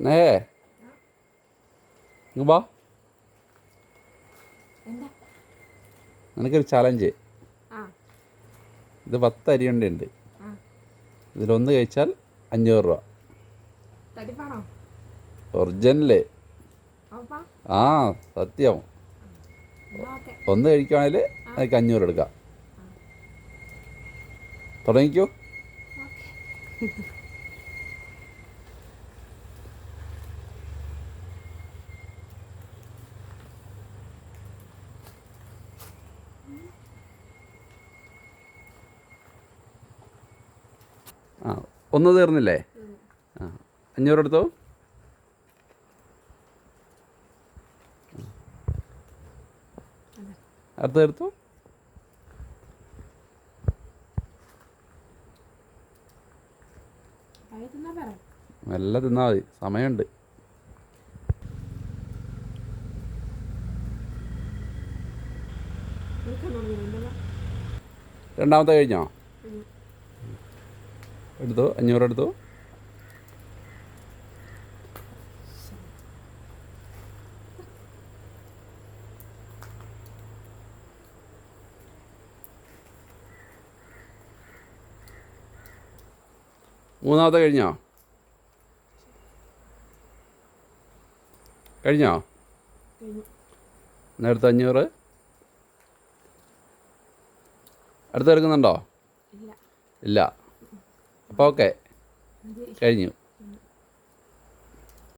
നേ വാ. നിനക്കൊരു ചലഞ്ച് ഇത് പത്ത് അരി ഉണ്ട്. ഇതിലൊന്ന് കഴിച്ചാൽ അഞ്ഞൂറ് രൂപ. ഒറിജിനൽ ആ സത്യം. ഒന്ന് കഴിക്കുവാണെങ്കിൽ അതിക്ക് അഞ്ഞൂറ് എടുക്കാം. തുടങ്ങിക്കോ ഓക്കെ ആ ഒന്ന് തീർന്നില്ലേ? ആ അഞ്ഞൂറ് എടുത്തോ? അടുത്ത എടുത്തോ? നല്ല തിന്നാൽ മതി സമയമുണ്ട്. രണ്ടാമത്തെ കഴിഞ്ഞോ? എടുത്തു? അഞ്ഞൂറ് എടുത്തു? മൂന്നാമത്തെ കഴിഞ്ഞോ? കഴിഞ്ഞോ? നേരത്തെ അഞ്ഞൂറ്? അടുത്ത് എടുക്കുന്നുണ്ടോ? ഇല്ല. ഓക്കെ. കഴിഞ്ഞു.